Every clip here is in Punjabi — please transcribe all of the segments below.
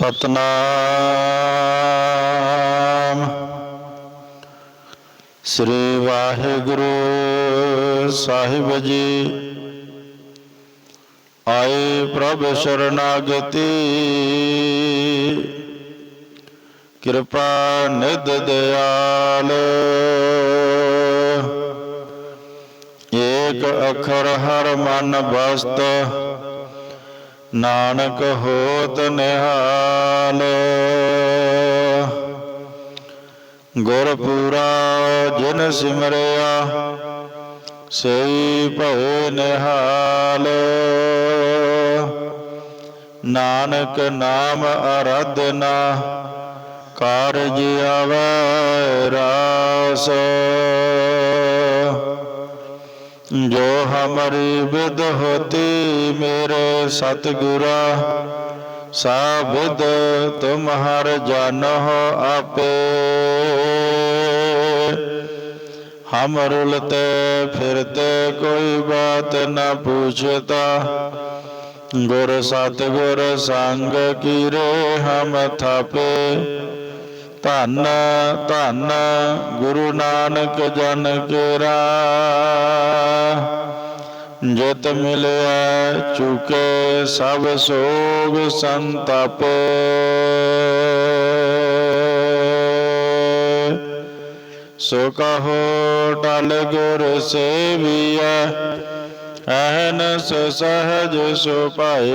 ਸਤਨਾਮ। ਸ੍ਰੀ ਵਾਹਿਗੁਰੂ ਸਾਹਿਬ ਜੀ, ਆਏ ਪ੍ਰਭ ਸ਼ਰਨਾਗਤੀ। ਕਿਰਪਾ ਨਿਧ ਦਿਆਲ। ਏਕ ਅਖਰ ਹਰ ਮਨ ਬਸਤ ਨਾਨਕ ਹੋਤ ਨਿਹਾਲ। ਗੁਰ ਪੂਰਾ ਜਿਨ ਸਿਮਰਿਆ ਸਈ ਭਉ ਨਿਹਾਲ। ਨਾਨਕ ਨਾਮ ਅਰਧਨਾ, ਕਾਰਜ ਆਵੈ ਰਾਸ। ਜੋ ਹਮਰੀ ਵਿਦ ਹੋਤੀ ਮੇਰੇ ਸਤਿਗੁਰਾ ਸਾਬਿਦ ਤੁਮ ਹਰ ਜਾਨਹੁ ਆਪੇ। ਹਮ ਰੁਲਤੇ ਫਿਰਤੇ ਕੋਈ ਬਾਤ ਨਾ ਪੁੱਛਤਾ, ਗੁਰ ਸਤਿਗੁਰ ਸੰਗ ਕੀਰੇ ਹਮ ਥਾਪੇ। ਧੰਨ ਧੰਨ ਗੁਰੂ ਨਾਨਕ ਜਨ ਕੇਰਾ। ਜਿਤ ਮਿਲਿਆ ਚੁਕੇ ਸਭ ਸੋਗ ਸੰਤਾਪ। ਸੋ ਕਹੋ ਟਲ ਗੁਰ ਸੇਵੀਐ ਅਹਨਸ ਸਹਜ ਸੁ ਪਾਏ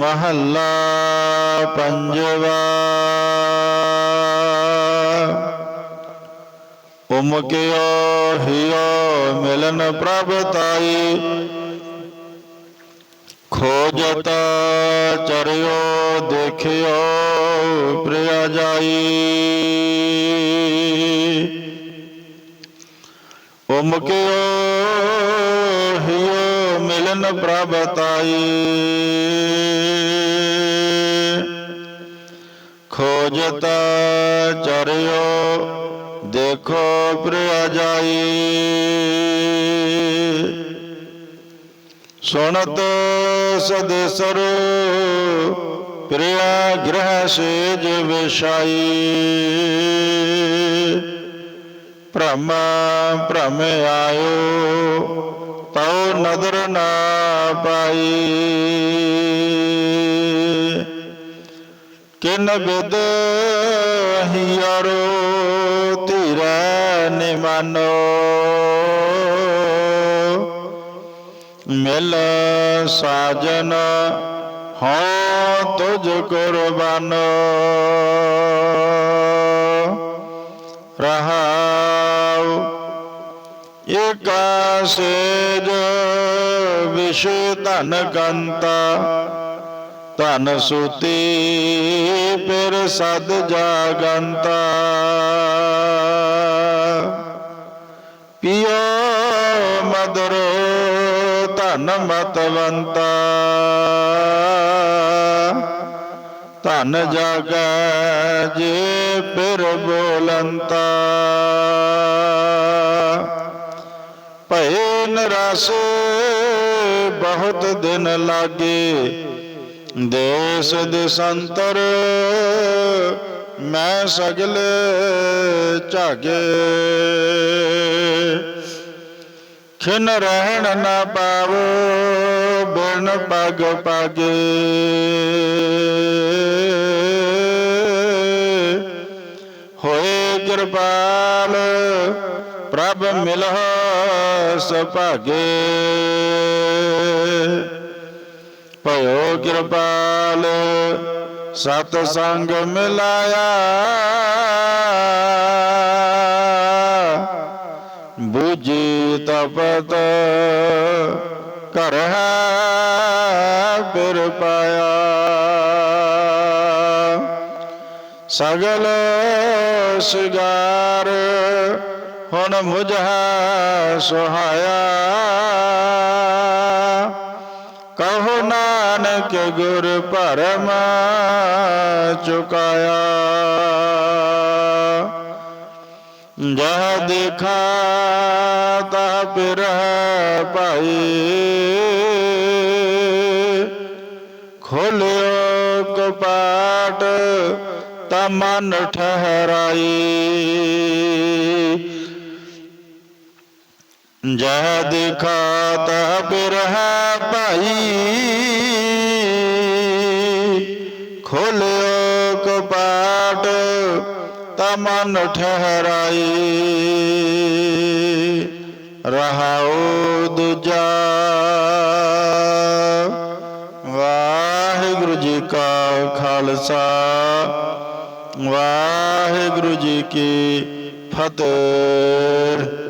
ਮਹੱਲਾ ਪੰਜਵਾ। ਉਮਕਿਓ ਹਿਓ ਮਿਲਨ ਪ੍ਰਭ ਤਾਈ। ਖੋਜਤ ਚਰਿਓ ਦੇਖਿਓ ਪ੍ਰਿਆ ਜਾਈ। ਉਮਕਿਓ ਹਿਓ ਮਿਲਨ ਪ੍ਰਭ ਤਾਈ। ਖੋਜਤ ਚਰਿਓ, ਦੇਖੋ ਪ੍ਰਿਆ ਜਾਈ। ਸੁਣਤ ਸਦਸਰ ਪ੍ਰਿਆ ਗ੍ਰਹਿ ਸੇਜ ਵਿਸ਼ਾਈ ਭ੍ਰਮ ਭ੍ਰਮ ਆਇਓ, ਤਉ ਨਦਰ ਨਾ ਪਾਈ। ਕਿਨ ਬਿਦ ਹਿਯਰੋ ਧੀਰੈ ਨਿਮਾਨੋ। ਮਿਲ ਸਾਜਨ ਹੋ ਤੁਝ ਕੁਰਬਾਨ। ਰਹਾਉ ਏਕਾ ਸੇਜ ਵਿਸ਼ ਧਨ ਕੰਤਾ। ਧਨ ਸੂਤੀ, ਫਿਰ ਸਦ ਜਾਗੰਤਾ। ਪਿਓ ਮਦਰ ਧਨ ਮਤਵੰਤਾ। ਧਨ ਜਾਗੈ ਜੇ ਫਿਰ ਬੋਲੰਤਾ। ਭਏ ਨਰਾਸ ਬਹੁਤ ਦਿਨ ਲਾਗੇ ਦੇਸ ਦੇਸੰਤਰ ਮੈਂ ਸਗਲ ਝਾਗੇ। ਖਿਨ ਰਹਿਣ ਨਾ ਪਾਵੋ, ਬਿਨ ਪਗ ਪਾਗੇ। ਹੋਏ ਕਿਰਪਾਲ, ਪ੍ਰਭ ਮਿਲਹੁ ਸੁਭਾਗੇ ਭਇਓ ਕਿਰਪਾਲ, ਸਤ ਸੰਗ ਮਿਲਾਇਆ। ਬੂਝੀ ਤਪਤ ਕਰ ਹੈ ਫਿਰ ਪਾਇਆ। ਸਗਲ ਸਿਗਾਰ ਹੁਣ ਮੁਝਾ ਸੁਹਾਇਆ। ਨਾਨਕ ਗੁਰ ਭਰਮ ਚੁਕਾਇਆ। ਜਹ ਦੇਖਾ ਤਾ ਪਿਰ ਭਾਈ। ਖੋਲਿਓ ਕਪਾਟ ਤਾ ਮਨ ਠਹਿਰਾਈ। ਜਹ ਦੇਖਾ ਤਾ ਪਿਰ ਭਾਈ। ਖੋਲਿਓ ਕਪਾਟ, ਤਾ ਮਨ ਠਹਰਾਈ। ਰਹਾਉ ਦੂਜਾ। ਵਾਹਿਗੁਰੂ ਜੀ ਕਾ ਖਾਲਸਾ, ਵਾਹਿਗੁਰੂ ਜੀ ਕੀ ਫਤਿਹ।